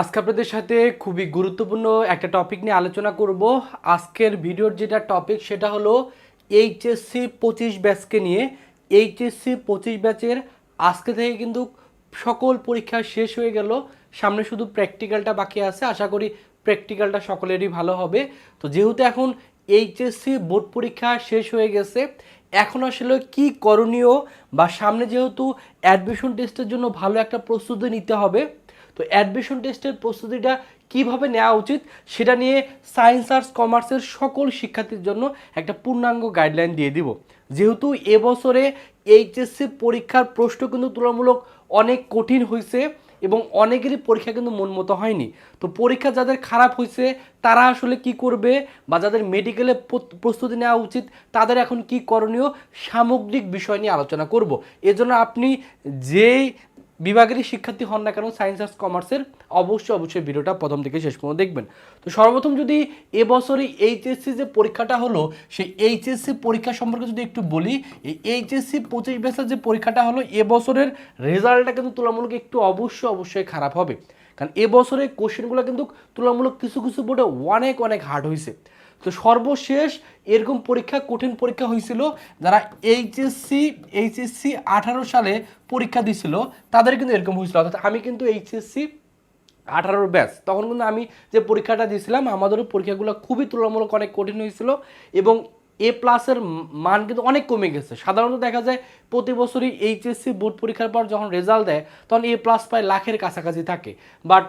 আজকে আপনাদের সাথে খুবই গুরুত্বপূর্ণ একটা টপিক নিয়ে আলোচনা করব। আজকের ভিডিওর যেটা টপিক সেটা হলো এইচএসসি পঁচিশ ব্যাচকে নিয়ে। এইচএসসি পঁচিশ ব্যাচের আজকে থেকে কিন্তু সকল পরীক্ষা শেষ হয়ে গেল। সামনে শুধু প্র্যাকটিক্যালটা বাকি আছে। আশা করি প্র্যাকটিক্যালটা সকলেরই ভালো হবে। তো যেহেতু এখন এইচএসসি বোর্ড পরীক্ষা শেষ হয়ে গেছে, এখন আসলে কি করণীয় বা সামনে যেহেতু অ্যাডমিশন টেস্টের জন্য ভালো একটা প্রস্তুতি নিতে হবে তো অ্যাডমিশন টেস্টের প্রস্তুতিটা কীভাবে নেওয়া উচিত সেটা নিয়ে সায়েন্স আর্টস কমার্সের সকল শিক্ষার্থীর জন্য একটা পূর্ণাঙ্গ গাইডলাইন দিয়ে দিব। যেহেতু এবছরে এইচএসসি পরীক্ষার প্রশ্ন কিন্তু তুলনামূলক অনেক কঠিন হয়েছে এবং অনেকেরই পরীক্ষা কিন্তু মন মতো হয়নি। তো পরীক্ষা যাদের খারাপ হয়েছে তারা আসলে কি করবে বা যাদের মেডিকেলে প্রস্তুতি নেওয়া উচিত, তাদের এখন কি করণীয়, সামগ্রিক বিষয় নিয়ে আলোচনা করব। এজন্য আপনি যেই বিভাগেরই শিক্ষার্থী হন না কেন সায়েন্স আর্টস কমার্সের অবশ্যই অবশ্যই ভিডিওটা প্রথম থেকে শেষ পর্যন্ত দেখবেন। তো সর্বপ্রথম যদি এবছরই এইচএসসি যে পরীক্ষাটা হলো, সেই এইচএসসি পরীক্ষা সম্পর্কে যদি একটু বলি, এই এইচএসসি পঁচিশ বেসার যে পরীক্ষাটা হলো এবছরের রেজাল্টটা কিন্তু তুলনামূলক একটু অবশ্যই অবশ্যই খারাপ হবে। কারণ এবছরের কোশ্চেনগুলো কিন্তু তুলনামূলক কিছু কিছু বোর্ডে অনেক অনেক হার্ড হয়েছে তো সর্বশেষ এরকম পরীক্ষা, কঠিন পরীক্ষা হয়েছিল যারা এইচএসসি এইচএসসি আঠারো সালে পরীক্ষা দিছিল তাদের কিন্তু এরকম হয়েছিল। অর্থাৎ আমি কিন্তু এইচএসসি আঠারোর ব্যাচ তখন কিন্তু আমি যে পরীক্ষাটা দিয়েছিলাম, আমাদেরও পরীক্ষাগুলো খুবই তুলনামূলক অনেক কঠিন হয়েছিল এবং এ প্লাসের মান কিন্তু অনেক কমে গেছে। সাধারণত দেখা যায় প্রতি বছরই এইচএসসি বোর্ড পরীক্ষার পর যখন রেজাল্ট দেয়, তখন এ প্লাস প্রায় লাখের কাছাকাছি থাকে। বাট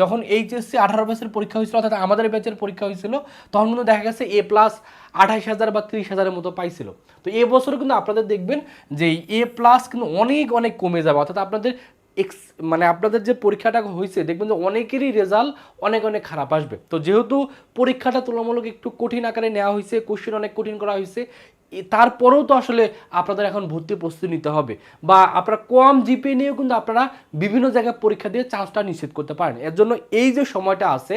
যখন এইচএসসি আঠারো ব্যাচের পরীক্ষা হয়েছিল, অর্থাৎ আমাদের ব্যাচের পরীক্ষা হয়েছিল, তখন কিন্তু দেখা গেছে এ প্লাস আঠাইশ হাজার বা ত্রিশ হাজারের মতো পাইছিল। তো এ বছর কিন্তু আপনাদের দেখবেন যে এ প্লাস কিন্তু অনেক অনেক কমে যাবে। অর্থাৎ আপনাদের এক্স মানে আপনাদের যে পরীক্ষাটা হয়েছে দেখবেন যে অনেকেরই রেজাল্ট অনেক অনেক খারাপ আসবে। তো যেহেতু পরীক্ষাটা তুলনামূলক একটু কঠিন আকারে নেওয়া হয়েছে কোশ্চেন অনেক কঠিন করা হয়েছে তারপরেও তো আসলে আপনাদের এখন ভর্তি প্রস্তুতি নিতে হবে। বা আপনারা কম জিপে নিয়েও কিন্তু আপনারা বিভিন্ন জায়গায় পরীক্ষা দিয়ে চান্সটা নিশ্চিত করতে পারেন। এর জন্য এই যে সময়টা আছে,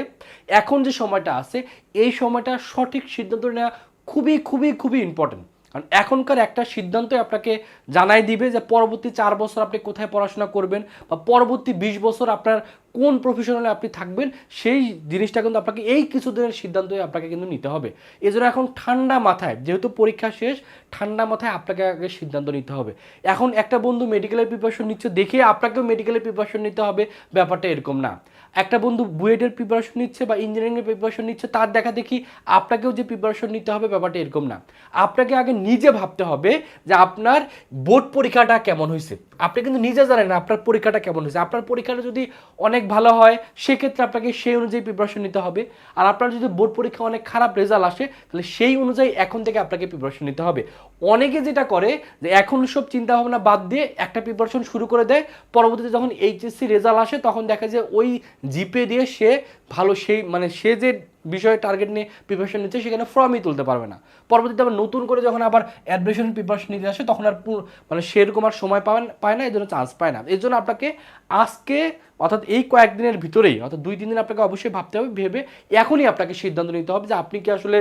এখন যে সময়টা আছে, এই সময়টা সঠিক সিদ্ধান্ত নেওয়া খুবই খুবই খুবই ইম্পর্টেন্ট কারণ এখনকার একটা সিদ্ধান্তই আপনাকে জানাই দিবে যে পরবর্তী চার বছর আপনি কোথায় পড়াশোনা করবেন বা পরবর্তী বিশ বছর আপনার কোন প্রফেশনালে আপনি থাকবেন, সেই জিনিসটা কিন্তু আপনাকে এই কিছুদিনের সিদ্ধান্তই আপনাকে কিন্তু নিতে হবে। এজন্য এখন ঠান্ডা মাথায়, যেহেতু পরীক্ষা শেষ, ঠান্ডা মাথায় আপনাকে আগে সিদ্ধান্ত নিতে হবে। এখন একটা বন্ধু মেডিকেলের প্রিপারেশন নিচ্ছে দেখে আপনাকেও মেডিকেলের প্রিপারেশন নিতে হবে, ব্যাপারটা এরকম না। একটা বন্ধু বুয়েটের প্রিপারেশন নিচ্ছে বা ইঞ্জিনিয়ারিংয়ের প্রিপারেশন নিচ্ছে, তার দেখা দেখি আপনাকেও যে প্রিপারেশন নিতে হবে, ব্যাপারটা এরকম না। আপনাকে আগে নিজে ভাবতে হবে যে আপনার বোর্ড পরীক্ষাটা কেমন হয়েছে আপনি কিন্তু নিজে জানেন আপনার পরীক্ষাটা কেমন হয়েছে আপনার পরীক্ষাটা যদি অনেক ভালো হয়, সেক্ষেত্রে আপনাকে সেই অনুযায়ী প্রিপারেশন নিতে হবে। আর আপনার যদি বোর্ড পরীক্ষা অনেক খারাপ রেজাল্ট আসে, তাহলে সেই অনুযায়ী এখন থেকে আপনাকে প্রিপারেশন নিতে হবে। অনেকে যেটা করে, যে এখন সব চিন্তা ভাবনা বাদ দিয়ে একটা প্রিপারেশন শুরু করে দেয়, পরবর্তীতে যখন এইচএসসি রেজাল্ট আসে, তখন দেখা যায় ওই জিপে দিয়ে সে ভালো সেই মানে সে যে বিষয়ে টার্গেট নিয়ে প্রিপারেশন নিচ্ছে, সেখানে ফর্মই তুলতে পারবে না। পরবর্তীতে আবার নতুন করে যখন আবার অ্যাডমিশন প্রিপারেশন নিতে আসে, তখন আর মানে সেরকম আর সময় পাবেন, পায় না, এই জন্য চান্স পায় না। এর জন্য আপনাকে আজকে, অর্থাৎ এই কয়েকদিনের ভিতরেই, অর্থাৎ দুই, তিন দিন আপনাকে অবশ্যই ভাবতে হবে, ভেবে এখনই আপনাকে সিদ্ধান্ত নিতে হবে যে আপনি কি আসলে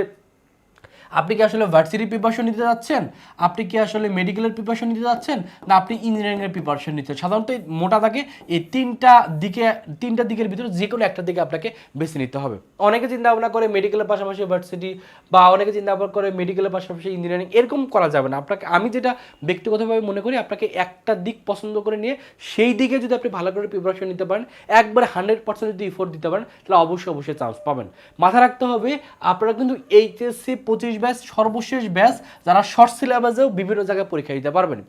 আপনি কি আসলে ভার্সিটি প্রিপারেশন নিতে যাচ্ছেন? আপনি কি আসলে মেডিকেলের প্রিপারেশন নিতে যাচ্ছেন? না, আপনি ইঞ্জিনিয়ারিংয়ের প্রিপারেশন নিতে সাধারণত মোটা থাকে এই তিনটা দিকে, তিনটা দিকের ভিতরে যে কোনো একটা দিকে আপনাকে বেছে নিতে হবে। অনেকে চিন্তা ভাবনা করে মেডিকেলের পাশাপাশি ভার্সিটি বা অনেকে চিন্তা ভাবনা করে মেডিকেলের পাশাপাশি ইঞ্জিনিয়ারিং এরকম করা যাবে না। আপনাকে, আমি যেটা ব্যক্তিগতভাবে মনে করি, আপনাকে একটা দিক পছন্দ করে নিয়ে সেই দিকে যদি আপনি ভালো করে প্রিপারেশন নিতে পারেন, একবার হান্ড্রেড পার্সেন্ট যদি ইফোর্ট দিতে পারেন, তাহলে অবশ্যই অবশ্যই চান্স পাবেন। মাথা রাখতে হবে, আপনারা কিন্তু এইচএসসি পঁচিশ ব্যাচ সর্বশেষ ব্যাচ যারা শর্ট সিলেবাসেও বিভিন্ন জায়গায় পরীক্ষা দিতে পারবেন।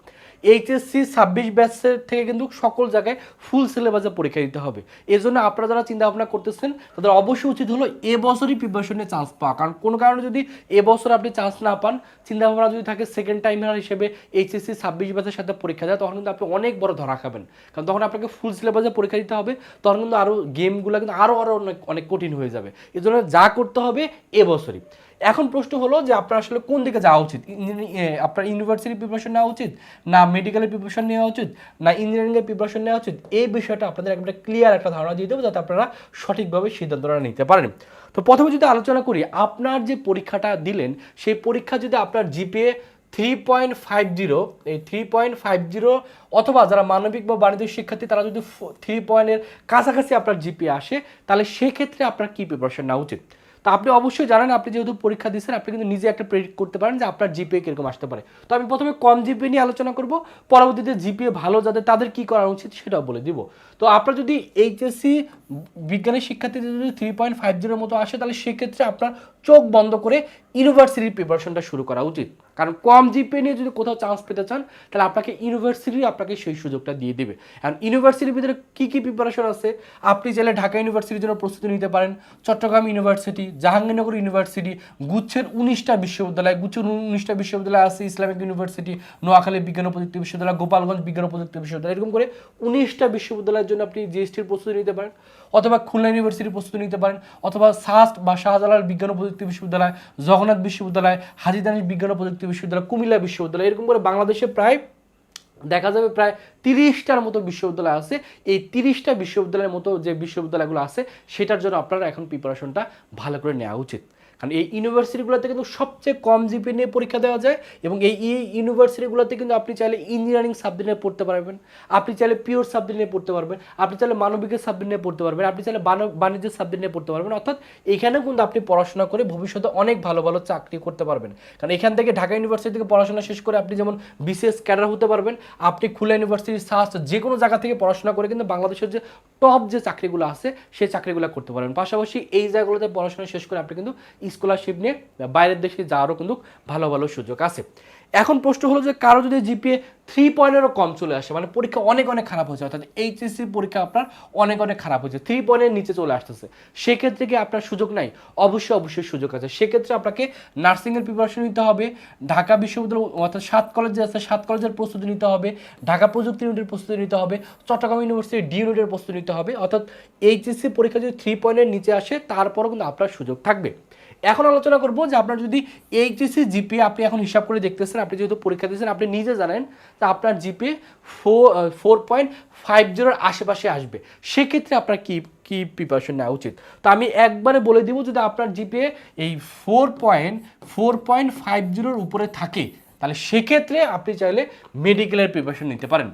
এইচএসসি ছাব্বিশ ব্যাচের থেকে কিন্তু সকল জায়গায় ফুল সিলেবাসে পরীক্ষা দিতে হবে। এই জন্য আপনারা যারা চিন্তা ভাবনা করতেছেন, তাদের অবশ্যই উচিত হলো এবছরই প্রিপারেশনে চান্স পাওয়া। কারণ কোনো কারণে যদি এবছর আপনি চান্স না পান, চিন্তা ভাবনা যদি থাকে সেকেন্ড টাইমার হিসেবে এইচএসসি ছাব্বিশ ব্যাচের সাথে পরীক্ষা দেয়, তখন কিন্তু আপনি অনেক বড় ধরা খাবেন। কারণ তখন আপনাকে ফুল সিলেবাসে পরীক্ষা দিতে হবে, তখন কিন্তু আরও গেমগুলো কিন্তু আরও আরও অনেক অনেক কঠিন হয়ে যাবে। এই জন্য যা করতে হবে এবছরই এখন প্রশ্ন হলো যে আপনার আসলে কোন দিকে যাওয়া উচিত? আপনার ইউনিভার্সিটি প্রিপারেশন নেওয়া উচিত? না মেডিকেলের প্রিপারেশন নেওয়া উচিত? না ইঞ্জিনিয়ারিংয়ের প্রিপারেশন নেওয়া উচিত? এই বিষয়টা আপনাদের একটা ক্লিয়ার একটা ধারণা দিয়ে দেবো, যাতে আপনারা সঠিকভাবে সিদ্ধান্তটা নিতে পারেন। তো প্রথমে যদি আলোচনা করি, আপনার যে পরীক্ষাটা দিলেন, সেই পরীক্ষা যদি আপনার GPA three point five zero এই থ্রি পয়েন্ট ফাইভ জিরো অথবা যারা মানবিক বা বাণিজ্য শিক্ষার্থী, তারা যদি থ্রি পয়েন্টের কাছাকাছি আপনার জিপি আসে, তাহলে সেক্ষেত্রে আপনার কী প্রিপারেশন নেওয়া উচিত? তো আপনি অবশ্যই জানেন, আপনি যেহেতু পরীক্ষা দিচ্ছেন আপনি কিন্তু নিজে একটা প্রেডিক্ট করতে পারেন যে আপনার জিপিএ কীরকম আসতে পারে। তো আমি প্রথমে কম জিপিএ নিয়ে আলোচনা করব, পরবর্তীতে জিপিএ ভালো যাদের, তাদের কি করা উচিত সেটাও বলে দিব। তো আপনার যদি এইচএসসি বিজ্ঞানের শিক্ষার্থীদের যদি থ্রি পয়েন্ট ফাইভ জিরোর মতো আসে, তাহলে সেক্ষেত্রে আপনার চোখ বন্ধ করে ইউনিভার্সিটির প্রিপারেশনটা শুরু করা উচিত। কারণ কম জিপিএ নিয়ে যদি কোথাও চান্স পেতে চান, তাহলে আপনাকে ইউনিভার্সিটি আপনাকে সেই সুযোগটা দিয়ে দেবে। কারণ ইউনিভার্সিটির ভিতরে কী কী প্রিপারেশন আছে, আপনি চাইলে ঢাকা ইউনিভার্সিটির জন্য প্রস্তুতি নিতে পারেন, চট্টগ্রাম ইউনিভার্সিটি জাহাঙ্গীরনগর ইউনিভার্সিটি গুচ্ছের উনিশটা বিশ্ববিদ্যালয়, গুচ্ছের উনিশটা বিশ্ববিদ্যালয় আছে, ইসলামিক ইউনিভার্সিটি নোয়াখালী বিজ্ঞান ও প্রযুক্তি বিশ্ববিদ্যালয়, গোপালগঞ্জ বিজ্ঞান ও প্রযুক্তি বিশ্ববিদ্যালয়। এরকম করে উনিশটা বিশ্ববিদ্যালয়ের জন্য আপনি জিএসটির প্রস্তুতি নিতে পারেন। অথবা খুলনা ইউনিভার্সিটির প্রস্তুতি নিতে পারেন, অথবা সাস্ট বা শাহজালাল বিজ্ঞান ও প্রযুক্তি বিশ্ববিদ্যালয়, জগন্নাথ বিশ্ববিদ্যালয় হাজিদানির বিজ্ঞান ও প্রযুক্তি বিশ্ববিদ্যালয়, কুমিল্লা বিশ্ববিদ্যালয়, এরকম করে বাংলাদেশে প্রায় দেখা যাবে প্রায় তিরিশটার মতো বিশ্ববিদ্যালয় আছে। এই তিরিশটা বিশ্ববিদ্যালয়ের মতো যে বিশ্ববিদ্যালয়গুলো আছে, সেটার জন্য আপনারা এখন প্রিপারেশনটা ভালো করে নেওয়া উচিত। কারণ এই ইউনিভার্সিটিগুলোতে কিন্তু সবচেয়ে কম জিপি নিয়ে পরীক্ষা দেওয়া যায় এবং এই ইউনিভার্সিটিগুলোতে কিন্তু আপনি চাইলে ইঞ্জিনিয়ারিং সাবজেক্ট নিয়ে পড়তে পারবেন। আপনি চাইলে পিওর সাবজেক্ট নিয়ে পড়তে পারবেন। আপনি চাইলে মানবিকের সাবজেক্ট নিয়ে পড়তে পারবেন। আপনি চাইলে বাণিজ্যের সাবজেক্ট নিয়ে পড়তে পারবেন। অর্থাৎ এখানেও কিন্তু আপনি পড়াশোনা করে ভবিষ্যতে অনেক ভালো ভালো চাকরি করতে পারবেন। কারণ এখান থেকে ঢাকা ইউনিভার্সিটি থেকে পড়াশোনা শেষ করে আপনি যেমন বিসিএস ক্যাডার হতে পারবেন, আপনি খুলনা ইউনিভার্সিটি সাস্ট যে কোনো জায়গা থেকে পড়াশোনা করে কিন্তু বাংলাদেশের যে টপ যে চাকরিগুলো আছে, সেই চাকরিগুলো করতে পারবেন। পাশাপাশি এই জায়গাগুলোতে পড়াশোনা শেষ করে আপনি কিন্তু স্কলারশিপ নিয়ে বাইরের দেশে যাওয়ারও কিন্তু ভালো ভালো সুযোগ আছে। এখন প্রশ্ন হলো যে কারও যদি জিপিএ থ্রি পয়েন্টেরও কম চলে আসে মানে পরীক্ষা অনেক অনেক খারাপ হয়েছে, অর্থাৎ এইচএসসি পরীক্ষা আপনার অনেক অনেক খারাপ হয়েছে থ্রি পয়েন্টের নিচে চলে আসতেছে। সেক্ষেত্রে কি আপনার সুযোগ নাই? অবশ্যই অবশ্যই সুযোগ আছে। সেক্ষেত্রে আপনাকে নার্সিংয়ের প্রিপারেশন নিতে হবে, ঢাকা বিশ্ববিদ্যালয়, অর্থাৎ সাত কলেজ আছে, সাত কলেজের প্রস্তুতি নিতে হবে, ঢাকা প্রযুক্তি ইউনিটের প্রস্তুতি নিতে হবে, চট্টগ্রাম ইউনিভার্সিটির ডি ইউনিটের প্রস্তুতি নিতে হবে, অর্থাৎ এইচএসসি পরীক্ষা যদি থ্রি পয়েন্টের নিচে আসে, তারপরও কিন্তু আপনার সুযোগ থাকবে। এখন আলোচনা করব যে আপনার যদি এইচএসসি জিপি আপনি এখন হিসাব করে দেখতেছেন, আপনি যেহেতু পরীক্ষা দিয়েছেন, আপনি নিজে জানেন যে আপনার GP four four point five জিরোর আশেপাশে আসবে। সেক্ষেত্রে আপনার কি কি প্রিপারেশন নেওয়া উচিত? তো আমি একবারে বলে দিব, যদি আপনার জিপিএ এই four point four point five জিরোর উপরে থাকে, তাহলে সেক্ষেত্রে আপনি চাইলে মেডিকেলের প্রিপারেশন নিতে পারেন।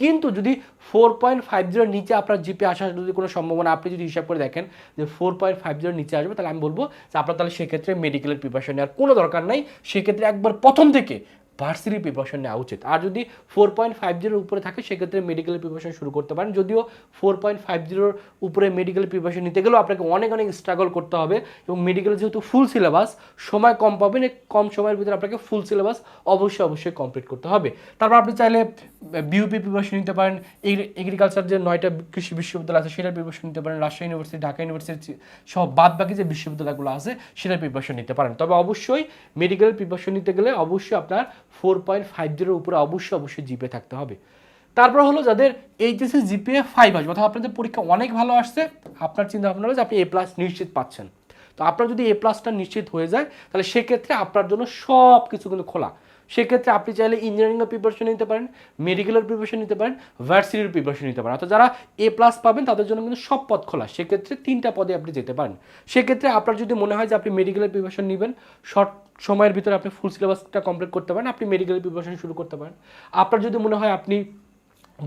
কিন্তু যদি ফোর পয়েন্ট ফাইভ জিরোর নিচে আপনার জিপে আসার যদি কোনো সম্ভাবনা, আপনি যদি হিসাব করে দেখেন যে ফোর পয়েন্ট ফাইভ জিরোর নিচে আসবে, তাহলে আমি বলব যে আপনার তাহলে সেক্ষেত্রে মেডিকেলের প্রিপারেশন নেওয়ার কোনো দরকার নাই। সেক্ষেত্রে একবার প্রথম থেকে ভার্সিটি প্রিপারেশন নেওয়া উচিত। আর যদি ফোর পয়েন্ট ফাইভ জিরোর উপরে থাকে, সেক্ষেত্রে মেডিকেল প্রিপারেশন শুরু করতে পারেন। যদিও ফোর পয়েন্ট ফাইভ জিরোর উপরে মেডিকেল প্রিপারেশন নিতে গেলেও আপনাকে অনেক অনেক স্ট্রাগল করতে হবে এবং মেডিকেল যেহেতু ফুল সিলেবাস সময় কম পাবেন, কম সময়ের ভিতরে আপনাকে ফুল সিলেবাস অবশ্যই অবশ্যই কমপ্লিট করতে হবে। তারপর আপনি চাইলে বিউপি প্রিপারেশন নিতে পারেন এগ্রিকালচার যে নয়টা কৃষি বিশ্ববিদ্যালয় আছে, সেটার প্রিপারেশন নিতে পারেন, রাজশাহী ইউনিভার্সিটি ঢাকা ইউনিভার্সিটি সব বাদ বাকি যে বিশ্ববিদ্যালয়গুলো আছে, সেটার প্রিপারেশন নিতে পারেন। তবে অবশ্যই মেডিকেল প্রিপারেশন নিতে গেলে অবশ্যই আপনার ফোর পয়েন্ট ফাইভ জিরোর উপরে অবশ্যই অবশ্যই জিপে থাকতে হবে। তারপর হলো যাদের এইচএসসি জিপিএ ফাইভ আসবে অথবা আপনাদের পরীক্ষা অনেক ভালো আসছে, আপনার চিন্তা ভাবনা হলো যে আপনি এ প্লাস নিশ্চিত পাচ্ছেন। তো আপনার যদি এ প্লাসটা নিশ্চিত হয়ে যায়, তাহলে সেক্ষেত্রে আপনার জন্য সব কিছু কিন্তু খোলা। সেক্ষেত্রে আপনি চাইলে ইঞ্জিনিয়ারিংয়ের প্রিপারেশন নিতে পারেন মেডিকেলের প্রিপারেশন নিতে পারেন ভার্সিটির প্রিপারেশন নিতে পারেন। অর্থাৎ যারা এ প্লাস পাবেন, তাদের জন্য কিন্তু সব পথ খোলা। সেক্ষেত্রে তিনটা পদে আপনি যেতে পারেন। সেক্ষেত্রে আপনার যদি মনে হয় যে আপনি মেডিকেলের প্রিপারেশন নেবেন শর্ট সময়ের ভিতরে আপনি ফুল সিলেবাসটা কমপ্লিট করতে পারেন, আপনি মেডিকেলের প্রিপারেশন শুরু করতে পারেন। আপনার যদি মনে হয় আপনি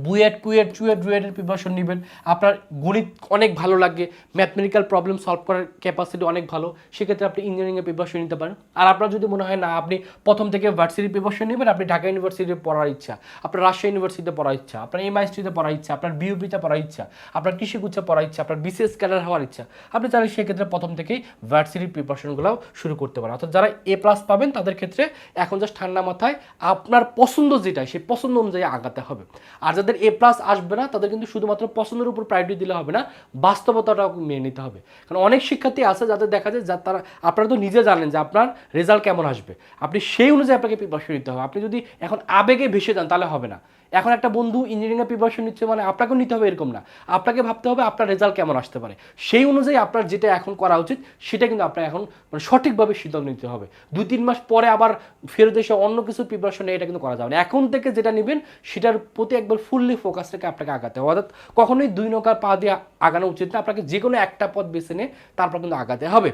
বুয়েট, কুয়েট, চুয়েট ডুয়েটের প্রিপারেশন নেবেন। আপনার গণিত অনেক ভালো লাগে ম্যাথমেটিক্যাল প্রবলেম সলভ করার ক্যাপাসিটি অনেক ভালো, সেক্ষেত্রে আপনি ইঞ্জিনিয়ারিংয়ের প্রিপারেশন নিতে পারেন। আর আপনার যদি মনে হয় না, আপনি প্রথম থেকে ভার্সিটির প্রিপারেশন নেবেন, আপনি ঢাকা ইউনিভার্সিটিতে পড়ার ইচ্ছা, আপনার রাজশাহী ইউনিভার্সিটিতে পড়ার ইচ্ছা, আপনার এমআইএসটিতে পড়ার ইচ্ছা, আপনার বিউপিতে পড়ার ইচ্ছা, আপনার কৃষিগুচ্ছা পড়ার ইচ্ছা, আপনার বিসিএস ক্যাডার হওয়ার ইচ্ছা, আপনি চাইলে সেক্ষেত্রে প্রথম থেকেই ভার্সিটির প্রিপারেশনগুলো শুরু করতে পারেন। অর্থাৎ যারা এ প্লাস পাবেন, তাদের ক্ষেত্রে এখন জাস্ট ঠান্ডা মাথায় আপনার পছন্দ যেটা সেই পছন্দ অনুযায়ী আগাতে হবে। আর যাদের এ প্লাস আসবে না, তাদের কিন্তু শুধুমাত্র পছন্দের উপর প্রায়োরিটি দিলে হবে না, বাস্তবতাটাও মেনে নিতে হবে। কারণ অনেক শিক্ষার্থী আছে যাদের দেখা যায়, যা তারা, আপনারা তো নিজে জানেন যে আপনার রেজাল্ট কেমন আসবে। আপনি সেই অনুযায়ী আপনাকে প্রিপারেশন নিতে হবে। আপনি যদি এখন আবেগে ভেসে যান, তাহলে হবে না। এখন একটা বন্ধু ইঞ্জিনিয়ারিংয়ের প্রিপারেশন নিচ্ছে মানে আপনাকেও নিতে হবে এরকম না। আপনাকে ভাবতে হবে আপনার রেজাল্ট কেমন আসতে পারে। সেই অনুযায়ী আপনার যেটা এখন করা উচিত, সেটা কিন্তু আপনার এখন মানে সঠিকভাবে সিদ্ধান্ত নিতে হবে। দুই তিন মাস পরে আবার ফেরত এসে অন্য কিছু প্রিপারেশন এটা কিন্তু করা যাবে না। এখন থেকে যেটা নেবেন, সেটার প্রতি একবার ফুললি ফোকাস রেখে আপনাকে আগাতে হবে। অর্থাৎ কখনোই দুই নৌকার পা দিয়ে আগানো উচিত না, আপনাকে যে কোনো একটা পথ বেছে নিয়ে তারপর কিন্তু আগাতে হবে।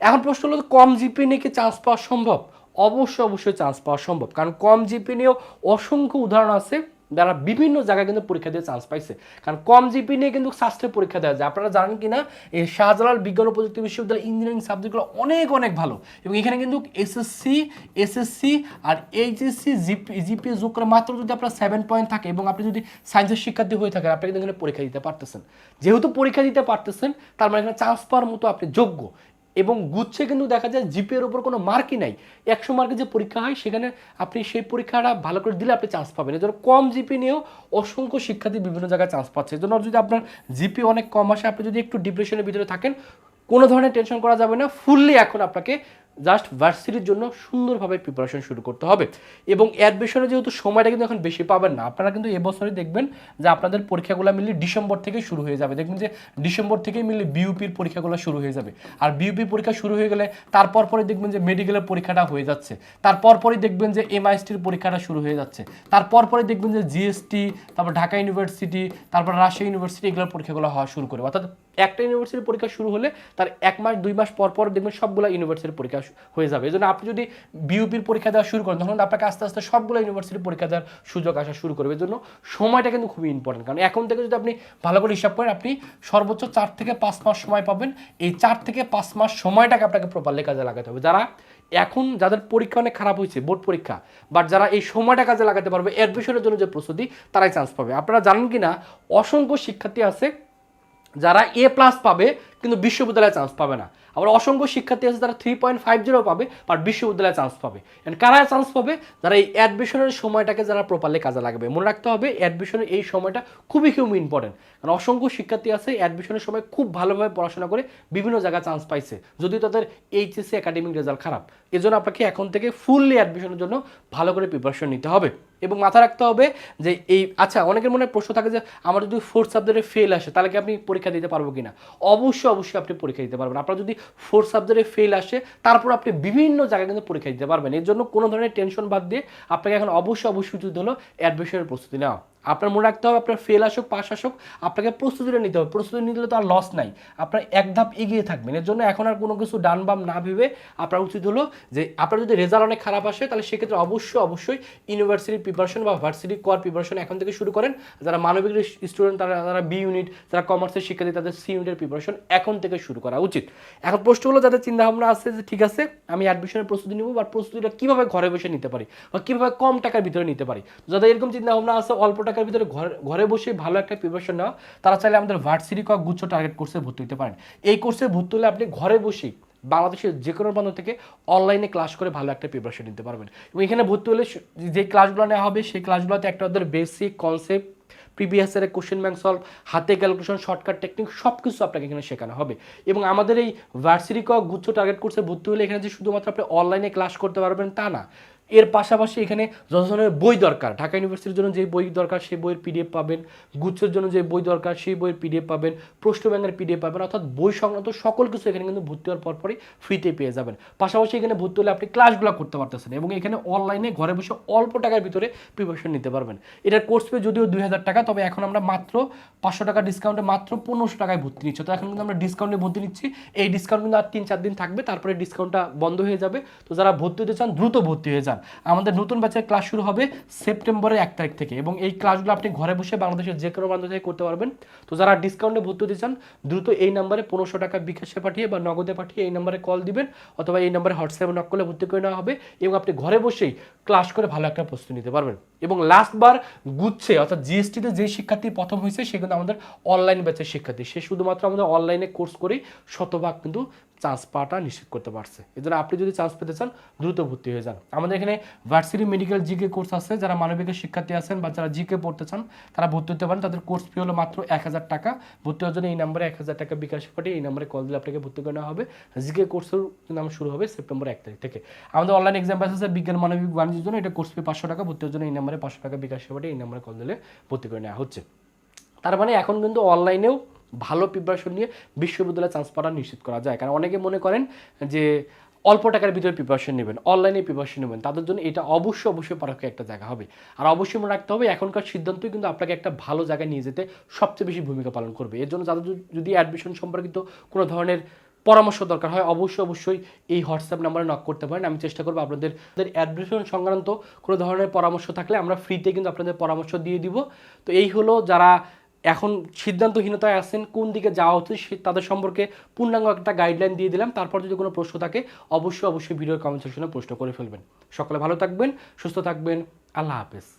এখন প্রশ্ন হলো, কম জিপি নিয়ে কি চান্স পাওয়া সম্ভব? অবশ্যই অবশ্যই চান্স পাওয়া সম্ভব। কারণ কম জিপি নিয়েও অসংখ্য উদাহরণ আছে, যারা বিভিন্ন জায়গায় কিন্তু পরীক্ষা দিয়ে চান্স পাইছে। কারণ কম জিপি নিয়ে কিন্তু শাস্ত্রে পরীক্ষা দেওয়া যায়। আপনারা জানেন কিনা এই শাহজালাল বিজ্ঞান ও প্রযুক্তি বিশ্ববিদ্যালয় ইঞ্জিনিয়ারিং সাবজেক্টগুলো অনেক অনেক ভালো। এবং এখানে কিন্তু এসএসসি এসএসসি আর এইচএসসি জিপি জিপি যোগ করে মাত্র যদি আপনার সেভেন পয়েন্ট থাকে এবং আপনি যদি সায়েন্সের শিক্ষার্থী হয়ে থাকেন, আপনি কিন্তু এখানে পরীক্ষা দিতে পারতেছেন। যেহেতু পরীক্ষা দিতে পারতেছেন, তার মানে এখানে চান্স পাওয়ার মতো আপনি যোগ্য। এবং গুচ্ছে কিন্তু দেখা যায় জিপিএর ওপর কোনো মার্কই নাই। একশো মার্কে যে পরীক্ষা হয়, সেখানে আপনি সেই পরীক্ষাটা ভালো করে দিলে আপনি চান্স পাবেন। এজন্য কম জিপি নিয়েও অসংখ্য শিক্ষার্থী বিভিন্ন জায়গায় চান্স পাচ্ছে। এজন্য যদি আপনার জিপি অনেক কম আসে, আপনি যদি একটু ডিপ্রেশনের ভিতরে থাকেন, কোনো ধরনের টেনশন করা যাবে না। ফুললি এখন আপনাকে জাস্ট ভার্সিটির জন্য সুন্দরভাবে প্রিপারেশন শুরু করতে হবে। এবং অ্যাডমিশনে যেহেতু সময়টা কিন্তু এখন বেশি পাবেন না, আপনারা কিন্তু এবছরই দেখবেন যে আপনাদের পরীক্ষাগুলো মিললে ডিসেম্বর থেকেই শুরু হয়ে যাবে। দেখবেন যে ডিসেম্বর থেকেই মিললে বিউপির পরীক্ষাগুলো শুরু হয়ে যাবে। আর বিউপি পরীক্ষা শুরু হয়ে গেলে তারপর পরে দেখবেন যে মেডিকেলের পরীক্ষাটা হয়ে যাচ্ছে। তারপর পরে দেখবেন যে এমআইএসটির পরীক্ষাটা শুরু হয়ে যাচ্ছে। তারপর পরে দেখবেন যে জিএসটি তারপর ঢাকা ইউনিভার্সিটি তারপর রাজশাহী ইউনিভার্সিটি এগুলোর পরীক্ষাগুলো হওয়া শুরু করে। অর্থাৎ একটা ইউনিভার্সিটির পরীক্ষা শুরু হলে তার এক মাস, দুই মাস পর পর দেখবেন সবগুলো ইউনিভার্সিটির পরীক্ষা হয়ে যাবে। এই জন্য আপনি যদি বিউপির পরীক্ষা দেওয়া শুরু করেন, তখন আপনাকে আস্তে আস্তে সবগুলো ইউনিভার্সিটির পরীক্ষা দেওয়ার সুযোগ আসা শুরু করবে। এই জন্য সময়টা কিন্তু খুবই ইম্পর্টেন্ট কারণ এখন থেকে যদি আপনি ভালো করে হিসাব করেন, আপনি সর্বোচ্চ চার থেকে পাঁচ মাস সময় পাবেন। এই চার থেকে পাঁচ মাস সময়টাকে আপনাকে প্রপারলি কাজে লাগাতে হবে। যারা এখন যাদের পরীক্ষা অনেক খারাপ হয়েছে বোর্ড পরীক্ষা বাট যারা এই সময়টা কাজে লাগাতে পারবে অ্যাডমিশনের জন্য যে প্রস্তুতি, তারাই চান্স পাবে। আপনারা জানেন কি না অসংখ্য শিক্ষার্থী আছে যারা এ প্লাস পাবে, কিন্তু বিশ্ববিদ্যালয়ে চান্স পাবে না। আবার অসংখ্য শিক্ষার্থী আছে তারা থ্রি পয়েন্ট ফাইভ জিরো পাবে বাট বিশ্ববিদ্যালয়ে চান্স পাবে। And কারা চান্স পাবে? যারা এই অ্যাডমিশনের সময়টাকে যারা প্রপারলি কাজে লাগবে। মনে রাখতে হবে অ্যাডমিশনের এই সময়টা খুবই খুবই ইম্পর্টেন্ট কারণ অসংখ্য শিক্ষার্থী আছে অ্যাডমিশনের সময় খুব ভালোভাবে পড়াশোনা করে বিভিন্ন জায়গায় চান্স পাইছে। যদিও তাদের এইচএসসি একাডেমিক রেজাল্ট খারাপ। এজন্য আপনাকে এখন থেকে ফুললি অ্যাডমিশনের জন্য ভালো করে প্রিপারেশন নিতে হবে। এবং মাথা রাখতে হবে যে এই আচ্ছা অনেকের মনে প্রশ্ন থাকে যে আমার যদি ফোর্থ সাবজেক্টে ফেল আসে, তাহলে কি আপনি পরীক্ষা দিতে পারব কিনা? অবশ্যই অবশ্যই আপনি পরীক্ষা দিতে পারবেন। আপনার যদি ফোর্থ সাবজেক্টে ফেল আসে, তারপর আপনি বিভিন্ন জায়গায় কিন্তু পরীক্ষা দিতে পারবেন। এর জন্য কোনো ধরনের টেনশন বাদ দিয়ে আপনাকে এখন অবশ্যই অবশ্যই উচিত হলো অ্যাডমিশনের প্রস্তুতি নেওয়া। আপনার মনে রাখতে হবে, আপনার ফেল আসুক পাস আসুক, আপনাকে প্রস্তুতিটা নিতে হবে। প্রস্তুতি নিতে হলে তো আর লস নাই। আপনার এক ধাপ এগিয়ে থাকবেন। এর জন্য এখন আর কোনো কিছু ডান বাম না ভেবে আপনার উচিত হলো যে, আপনার যদি রেজাল্ট অনেক খারাপ আসে, তাহলে সেক্ষেত্রে অবশ্যই অবশ্যই ইউনিভার্সিটি প্রিপারেশন বা ভার্সিটি কর প্রিপারেশন এখন থেকে শুরু করেন। যারা মানবিক স্টুডেন্ট তারা যারা বি ইউনিট যারা কমার্সের শিক্ষার্থী, তাদের সি ইউনিটের প্রিপারেশন এখন থেকে শুরু করা উচিত। এখন প্রশ্ন হলো, যাদের চিন্তা ভাবনা আছে যে, ঠিক আছে, আমি অ্যাডমিশনের প্রস্তুতি নিব বা প্রস্তুতিটা কীভাবে ঘরে বসে নিতে পারি বা কীভাবে কম টাকার ভিতরে নিতে পারি? যাদের এরকম চিন্তা ভাবনা আছে, অল্প টাকার ভিতরে ঘরে বসে ভালো একটা প্রিপারেশন নেওয়া। তারা চাইলে আমাদের ভার্সিটি কক গুচ্ছ টার্গেট কোর্সে ভর্তি হতে পারেন। এই কোর্সে ভর্তি হলে আপনি ঘরে বসেই বাংলাদেশের যে কোনো প্রান্ত থেকে অনলাইনে ক্লাস করে ভালো একটা প্রিপারেশন নিতে পারবেন। এবং এখানে ভর্তি হলে যে ক্লাসগুলো নেওয়া হবে, সেই ক্লাসগুলোতে একটা ওদের বেসিক কনসেপ্ট প্রিভিয়াস এর কোশ্চেন ব্যাংক সলভ হাতে ক্যালকুলেশন শর্টকাট টেকনিক সব কিছু আপনাকে এখানে শেখানো হবে। এবং আমাদের এই ভার্সিটি কক গুচ্ছ টার্গেট কোর্সে ভর্তি হলে এখানে যে শুধুমাত্র আপনি অনলাইনে ক্লাস করতে পারবেন তা না। এর পাশাপাশি এখানে যত ধরনের বই দরকার। ঢাকা ইউনিভার্সিটির জন্য যে বই দরকার, সেই বইয়ের পিডিএফ পাবেন। গুচ্ছের জন্য যে বই দরকার, সেই বইয়ের পিডিএফ পাবেন। প্রশ্ন ব্যাংকের পিডিএফ পাবেন। অর্থাৎ বই সংক্রান্ত সকল কিছু এখানে কিন্তু ভর্তি হওয়ার পরপরই ফ্রিতে পেয়ে যাবেন। পাশাপাশি এখানে ভর্তি হলে আপনি ক্লাসগুলো করতে পারতেছেন এবং এখানে অনলাইনে ঘরে বসে অল্প টাকার ভিতরে প্রিপারেশন নিতে পারবেন। এটার কোর্স ফি যদিও দুই হাজার টাকা, তবে এখন আমরা মাত্র পাঁচশো টাকা ডিসকাউন্টে মাত্র পনেরোশো টাকায় ভর্তি নিচ্ছি। তো এখন কিন্তু আমরা ডিসকাউন্টে ভর্তি নিচ্ছি। এই ডিসকাউন্ট কিন্তু আর তিন চার দিন থাকবে, তারপরে ডিসকাউন্টটা বন্ধ হয়ে যাবে। তো যারা ভর্তি হতে চান, দ্রুত ভর্তি হয়ে যান। আমাদের নতুন ব্যাচের ক্লাস শুরু হবে সেপ্টেম্বরের এক তারিখ থেকে এবং এই ক্লাসগুলো আপনি ঘরে বসে বাংলাদেশের যে কোনো প্রান্ত থেকে করতে পারবেন। তো যারা ডিসকাউন্টে ভর্তি হতে চান, দ্রুত এই নাম্বারে পনেরোশো টাকা বিকাশে পাঠিয়ে বা নগদে পাঠিয়ে এই নাম্বারে কল দিবেন অথবা এই নাম্বারে হোয়াটসঅ্যাপে নক করলে ভর্তি করে নেওয়া হবে এবং আপনি ঘরে বসেই ক্লাস করে ভালো একটা প্রস্তুতি নিতে পারবেন। এবং লাস্ট বার গুচ্ছে, অর্থাৎ জিএসটিতে যে শিক্ষার্থী প্রথম হয়েছে, সে কিন্তু আমাদের অনলাইন ব্যাচের শিক্ষার্থী। সে শুধুমাত্র আমাদের অনলাইনে কোর্স করেই শতভাগ কিন্তু চান্স পাওয়াটা নিশ্চিত করতে পারছে। এই জন্য আপনি যদি চান্স পেতে চান, দ্রুত ভর্তি হয়ে যান। আমাদের এখানে ভার্সিটি মেডিকেল জিকে কোর্স আছে। যারা মানবিকের শিক্ষার্থী আছেন বা যারা জিকে পড়তে চান, তারা ভর্তি হতে পারেন। তাদের কোর্স ফি হলো মাত্র এক হাজার টাকা। ভর্তি হওয়ার জন্য এই নাম্বারে এক হাজার টাকা বিকাশ পাঠিয়ে এই নাম্বারে কল দিলে আপনাকে ভর্তি করে নেওয়া হবে। জিকে কোর্সের নাম শুরু হবে সেপ্টেম্বর এক তারিখ থেকে। আমাদের অনলাইন এক্সাম আছে। বিজ্ঞান, মানবিক, বাণিজ্যের জন্য এটা কোর্স ফি পাঁচশো টাকা। ভর্তি হওয়ার জন্য এই নাম্বারে পাঁচশো টাকা বিকাশ পাঠিয়ে এই নাম্বারে কল দিলে ভর্তি করে নেওয়া হচ্ছে। তার মানে এখন কিন্তু অনলাইনেও ভালো প্রিপারেশন নিয়ে বিশ্ববিদ্যালয়ে চান্স পাওয়া নিশ্চিত করা যায়। কারণ অনেকে মনে করেন যে অল্প টাকার ভিতরে প্রিপারেশন নেবেন অনলাইনে প্রিপারেশন নেবেন, তাদের জন্য এটা অবশ্যই অবশ্যই পরোক্ষ একটা জায়গা হবে। আর অবশ্যই মনে রাখতে হবে, এখনকার সিদ্ধান্তই কিন্তু আপনাকে একটা ভালো জায়গায় নিয়ে যেতে সবচেয়ে বেশি ভূমিকা পালন করবে। এর জন্য যাদের যদি- যদি অ্যাডমিশন সম্পর্কিত কোনো ধরনের পরামর্শ দরকার হয়, অবশ্যই অবশ্যই এই হোয়াটসঅ্যাপ নাম্বারে নক করতে পারেন। আমি চেষ্টা করব আপনাদের অ্যাডমিশন সংক্রান্ত কোনো ধরনের পরামর্শ থাকলে আমরা ফ্রিতে কিন্তু আপনাদের পরামর্শ দিয়ে দিব। তো এই হলো যারা এখন সিদ্ধান্তহীনতায় আছেন, কোন দিকে যাওয়া উচিত সে- তাদের সম্পর্কে পূর্ণাঙ্গ একটা গাইডলাইন দিয়ে দিলাম। তারপর যদি কোনো প্রশ্ন থাকে, অবশ্যই অবশ্যই ভিডিও কমেন্ট সেকশনে প্রশ্ন করে ফেলবেন। সকলে ভালো থাকবেন, সুস্থ থাকবেন। আল্লাহ হাফেজ।